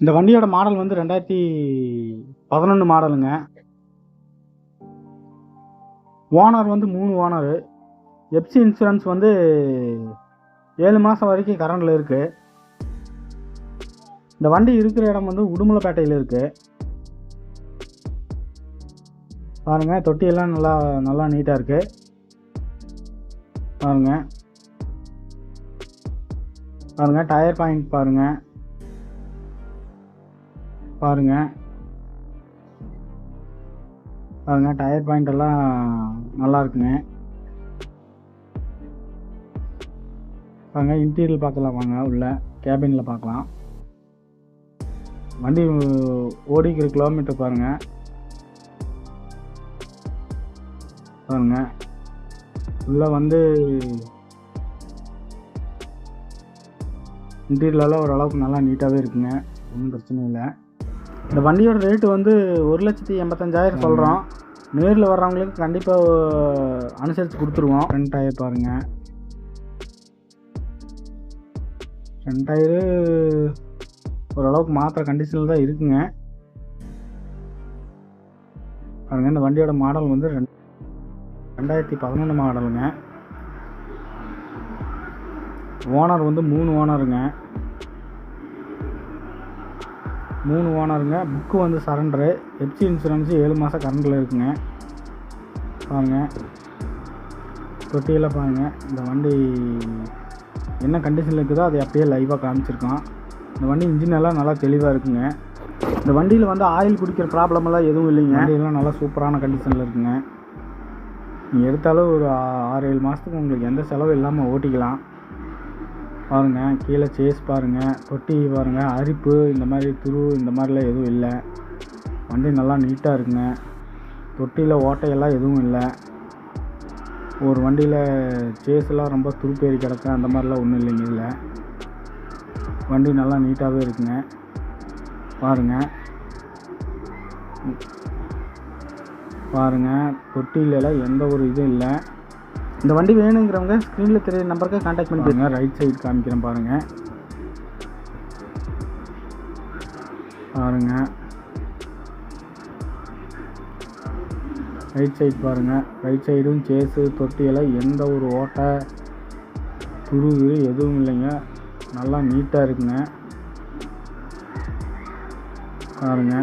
இந்த வண்டியோட மாடல் வந்து ரெண்டாயிரத்தி பதினொன்று மாடலுங்க. ஓனர் வந்து மூணு ஓனரு. எப்சி இன்சூரன்ஸ் வந்து ஏழு மாதம் வரைக்கும் கரண்டில் இருக்குது இந்த வண்டி இருக்கிற இடம் வந்து உடுமலைப்பேட்டையில் இருக்குது பாருங்கள் தொட்டியெல்லாம் நல்லா நல்லா நீட்டாக இருக்குது பாருங்கள் பாருங்கள் டயர் பாயிண்ட் பாருங்கள் பாருங்கள் பாருங்க டயர் பாயிண்ட் எல்லாம் நல்லா இருக்குங்க. பாருங்க இன்டீரியல் பார்க்கலாம் வாங்க உள்ள கேபினில் பார்க்கலாம். வண்டி ஓடிக்கிற கிலோமீட்டர் பாருங்க. பாருங்க. உள்ள வந்து இன்டீரியர்லாம் ஓரளவுக்கு நல்லா நீட்டாகவே இருக்குங்க. ஒன்றும் பிரச்சனை இல்லை. இந்த வண்டியோட ரேட்டு வந்து ஒரு லட்சத்தி எண்பத்தஞ்சாயிரம் சொல்கிறோம் நேரில் வர்றவங்களுக்கு கண்டிப்பாக அனுசரித்து கொடுத்துருவோம். ஃப்ரண்ட் டயர் பாருங்கள் ஃப்ரண்ட் டயரு ஓரளவுக்கு மாத்திர கண்டிஷனில் தான் இருக்குங்க. பாருங்கள் இந்த வண்டியோட மாடல் வந்து ரெண்டாயிரத்தி பதினொன்று மாடலுங்க ஓனர் வந்து மூணு ஓனருங்க. மூணு ஓனருங்க. புக்கு வந்து சரண்டரு. எப்சி இன்சூரன்ஸு ஏழு மாதம் கரண்டில் இருக்குங்க. பாருங்கள் தொட்டியெல்லாம் பாருங்கள் இந்த வண்டி என்ன கண்டிஷனில் இருக்குதோ அதை அப்படியே லைவாக காமிச்சிருக்கோம் இந்த வண்டி இன்ஜின் எல்லாம் நல்லா தெளிவாக இருக்குங்க. இந்த வண்டியில் வந்து ஆயில் குடிக்கிற ப்ராப்ளம் எல்லாம் எதுவும் இல்லைங்க. வண்டியெல்லாம் நல்லா சூப்பரான கண்டிஷனில் இருக்குங்க. நீங்கள் எடுத்தாலும் ஒரு ஆறு ஏழு மாதத்துக்கு உங்களுக்கு எந்த செலவும் இல்லாமல் ஓட்டிக்கலாம். பாருங்கள் கீழே சேஸ் பாருங்கள் தொட்டி பாருங்கள் அரிப்பு இந்த மாதிரி துரு இந்த மாதிரிலாம் எதுவும் இல்லை. வண்டி நல்லா நீட்டாக இருக்குங்க. தொட்டியில் ஓட்டையெல்லாம் எதுவும் இல்லை. ஒரு வண்டியில் சேஸ்லாம் ரொம்ப துருப்பேறி கிடக்கு அந்த மாதிரிலாம் ஒன்றும் இல்லைங்க இல்லை வண்டி நல்லா நீட்டாகவே இருக்குங்க. பாருங்க. பாருங்க தொட்டியிலலாம் எந்த ஒரு இதுவும் இல்லை. இந்த வண்டி வேணுங்கிறவங்க ஸ்க்ரீனில் தெரிய நம்பருக்கு கான்டாக்ட் பண்ணி பாருங்க ரைட் சைடு காமிக்கிறேன் பாருங்க. பாருங்க. ரைட் சைடு பாருங்க. ரைட் சைடும் சேஸு தொட்டியெல்லாம் எந்த ஒரு ஓட்டை துருவு எதுவும் இல்லைங்க. நல்லா நீட்டாக இருக்குங்க. பாருங்க.